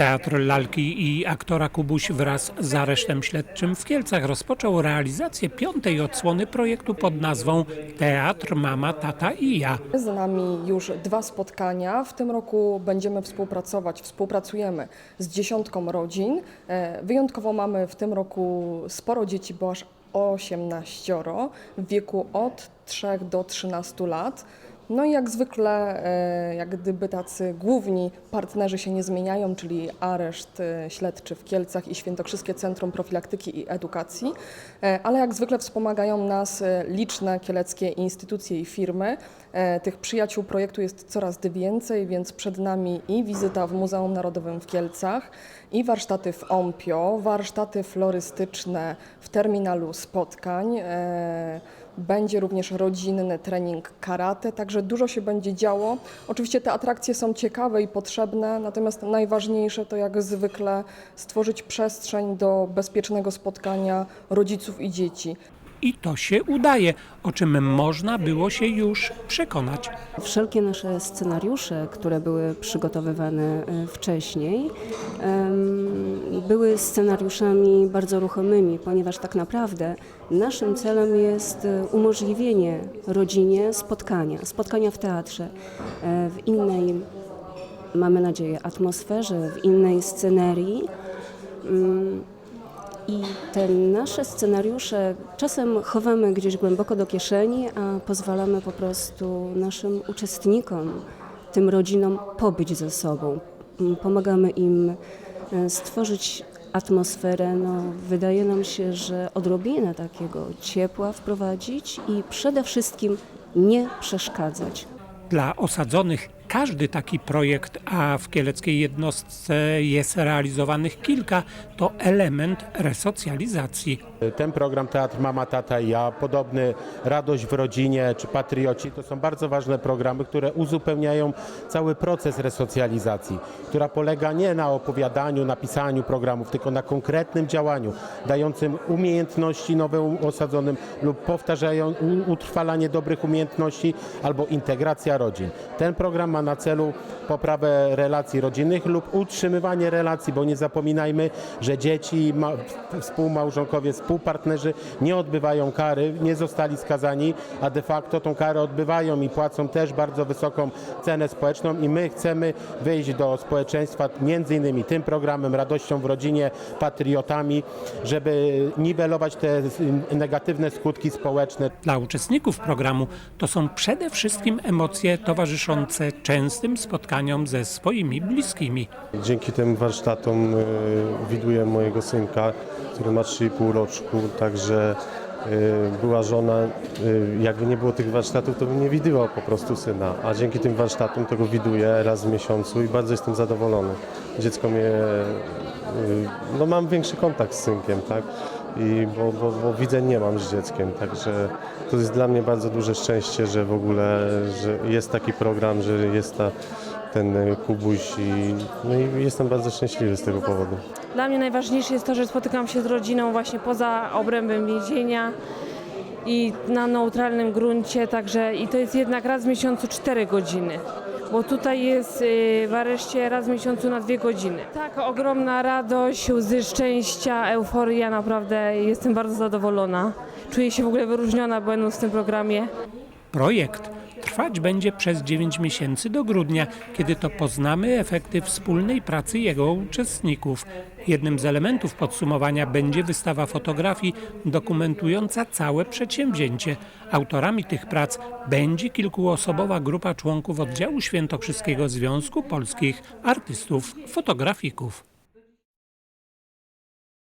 Teatr Lalki i aktora Kubuś wraz z aresztem śledczym w Kielcach rozpoczął realizację piątej odsłony projektu pod nazwą Teatr Mama, Tata i ja. Za nami już dwa spotkania. W tym roku będziemy współpracować, współpracujemy z dziesiątką rodzin. E, Wyjątkowo mamy w tym roku sporo dzieci, bo aż 18 w wieku od 3 do 13 lat. No i jak zwykle, e, jak gdyby tacy główni partnerzy się nie zmieniają, czyli areszt e, śledczy w Kielcach i Świętokrzyskie Centrum Profilaktyki i Edukacji, E, ale jak zwykle wspomagają nas liczne kieleckie instytucje i firmy. Tych przyjaciół projektu jest coraz więcej, więc przed nami i wizyta w Muzeum Narodowym w Kielcach, i warsztaty w OMPIO, warsztaty florystyczne w terminalu spotkań. Będzie również rodzinny trening karate, także dużo się będzie działo. Oczywiście te atrakcje są ciekawe i potrzebne, natomiast najważniejsze to jak zwykle stworzyć przestrzeń do bezpiecznego spotkania rodziców i dzieci. I to się udaje, o czym można było się już przekonać. Wszelkie nasze scenariusze, które były przygotowywane e, wcześniej, były scenariuszami bardzo ruchomymi, ponieważ tak naprawdę naszym celem jest e, umożliwienie rodzinie spotkania, spotkania w teatrze, e, w innej, mamy nadzieję, atmosferze, w innej scenerii. I te nasze scenariusze czasem chowamy gdzieś głęboko do kieszeni, a pozwalamy po prostu naszym uczestnikom, tym rodzinom pobyć ze sobą. Mm, Pomagamy im e, stworzyć atmosferę, no, wydaje nam się, że odrobinę takiego ciepła wprowadzić i przede wszystkim nie przeszkadzać. Dla osadzonych każdy taki projekt, a w kieleckiej jednostce jest realizowanych kilka, to element resocjalizacji. Ten program Teatr Mama, Tata i Ja, podobny Radość w Rodzinie czy Patrioci, to są bardzo ważne programy, które uzupełniają cały proces resocjalizacji, która polega nie na opowiadaniu, na pisaniu programów, tylko na konkretnym działaniu, dającym umiejętności nowym osadzonym lub powtarzają utrwalanie dobrych umiejętności albo integracja rodzin. Ten program ma na celu poprawę relacji rodzinnych lub utrzymywanie relacji, bo nie zapominajmy, że dzieci, ma, współmałżonkowie, współpartnerzy nie odbywają kary, nie zostali skazani, a de facto tą karę odbywają i płacą też bardzo wysoką cenę społeczną i my chcemy wyjść do społeczeństwa między innymi tym programem Radością w Rodzinie, Patriotami, żeby niwelować te negatywne skutki społeczne. Dla uczestników programu to są przede wszystkim emocje towarzyszące częstym spotkaniom ze swoimi bliskimi. Dzięki tym warsztatom y, widuję mojego synka, który ma 3,5 roczku, także y, była żona, y, jakby nie było tych warsztatów, to bym nie widywał po prostu syna, a dzięki tym warsztatom to go widuję raz w miesiącu i bardzo jestem zadowolony. Dziecko mnie, no mam większy kontakt z synkiem, tak? I bo, bo, bo nie mam z dzieckiem, także to jest dla mnie bardzo duże szczęście, że w ogóle że jest taki program, że jest ta, ten y, Kubuś i, no i jestem bardzo szczęśliwy z tego powodu. Dla mnie najważniejsze jest to, że spotykam się z rodziną właśnie poza obrębem więzienia i na neutralnym gruncie, także i to jest jednak raz w miesiącu 4 godziny. Bo tutaj jest y, w areszcie raz w miesiącu na dwie godziny. Tak, ogromna radość, łzy szczęścia, euforia, naprawdę jestem bardzo zadowolona. Czuję się w ogóle wyróżniona będąc w tym programie. Projekt trwać będzie przez 9 miesięcy do grudnia, kiedy to poznamy efekty wspólnej pracy jego uczestników. Jednym z elementów podsumowania będzie wystawa fotografii dokumentująca całe przedsięwzięcie. Autorami tych prac będzie kilkuosobowa grupa członków oddziału Świętokrzyskiego Związku Polskich Artystów Fotografików.